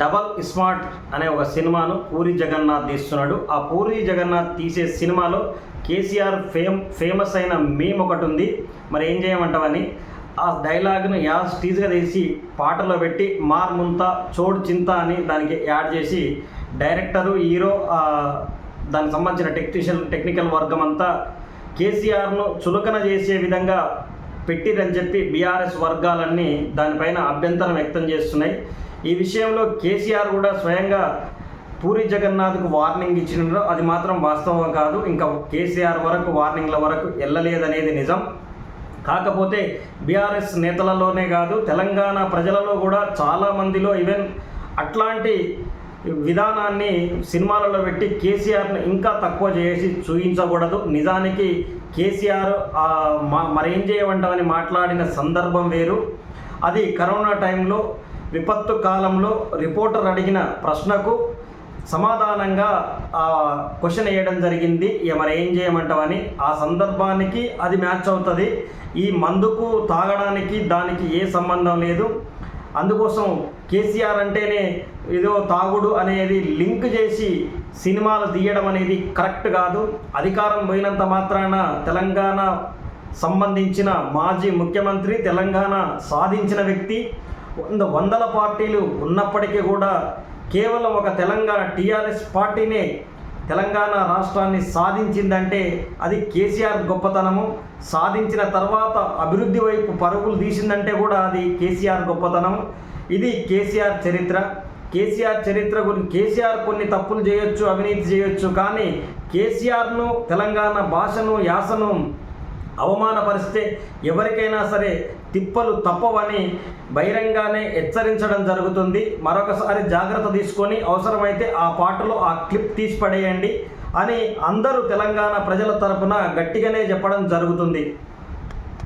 Double smart అనే ఒక సినిమాను పూరి జగన్నాథ్ తీస్తున్నాడు. ఆ పూరి జగన్నాథ్ తీసే సినిమాలో కేసీఆర్ ఫేమ్ ఫేమస్ అయిన మేమ్ ఒకటి ఉంది. మరి ఏం చేయమంటావని ఆ డైలాగ్ను యాజ్ టీజ్గా తీసి పాటలో పెట్టి మార్ ముంత చోడు చింత అని దానికి యాడ్ చేసి డైరెక్టరు హీరో దానికి సంబంధించిన టెక్నీషియన్ టెక్నికల్ వర్గం అంతా కేసీఆర్ను చులకన చేసే విధంగా పెట్టిరని చెప్పి బీఆర్ఎస్ వర్గాలన్నీ దానిపైన అభ్యంతరం వ్యక్తం చేస్తున్నాయి. ఈ విషయంలో కేసీఆర్ కూడా స్వయంగా పూరి జగన్నాథ్కు వార్నింగ్ ఇచ్చినారు అది మాత్రం వాస్తవం కాదు. ఇంకా కేసీఆర్ వరకు వార్నింగ్ల వరకు వెళ్ళలేదనేది నిజం. కాకపోతే బీఆర్ఎస్ నేతలలోనే కాదు తెలంగాణ ప్రజలలో కూడా చాలా మందిలో ఈవెన్ అట్లాంటి విధానాన్ని సినిమాలలో పెట్టి కేసీఆర్ని ఇంకా తక్కువ చేసి చూపించకూడదు నిజానికి కేసీఆర్ మ- మరేం చేయమంటామని మాట్లాడిన సందర్భం వేరు. అది కరోనా టైంలో విపత్తు కాలంలో రిపోర్టర్ అడిగిన ప్రశ్నకు సమాధానంగా ఆ క్వశ్చన్ వేయడం జరిగింది. ఇక మరి ఏం చేయమంటావని ఆ సందర్భానికి అది మ్యాచ్ అవుతుంది. ఈ మందుకు తాగడానికి దానికి ఏ సంబంధం లేదు. అందుకోసం కేసీఆర్ అంటేనే ఏదో తాగుడు అనేది లింక్ చేసి సినిమాలు తీయడం అనేది కరెక్ట్ కాదు. అధికారం పోయినంత మాత్రాన తెలంగాణ సంబంధించిన మాజీ ముఖ్యమంత్రి తెలంగాణ సాధించిన వ్యక్తి వంద వందల పార్టీలు ఉన్నప్పటికీ కూడా కేవలం ఒక తెలంగాణ టీఆర్ఎస్ పార్టీనే తెలంగాణ రాష్ట్రాన్ని సాధించిందంటే అది కేసీఆర్ గొప్పతనము. సాధించిన తర్వాత అభివృద్ధి వైపు పరుగులు తీసిందంటే కూడా అది కేసీఆర్ గొప్పతనం ఇది కేసీఆర్ చరిత్ర. కేసీఆర్ చరిత్ర గురించి కేసీఆర్ కొన్ని తప్పులు చేయొచ్చు అవినీతి చేయొచ్చు కానీ కేసీఆర్ను తెలంగాణ భాషను యాసను అవమానపరిస్తే ఎవరికైనా సరే తిప్పలు తప్పవని బహిరంగానే హెచ్చరించడం జరుగుతుంది. మరొకసారి జాగ్రత్త తీసుకొని అవసరమైతే ఆ పాటలో ఆ క్లిప్ తీసి పడేయండి అని అందరూ తెలంగాణ ప్రజల తరపున గట్టిగానే చెప్పడం జరుగుతుంది.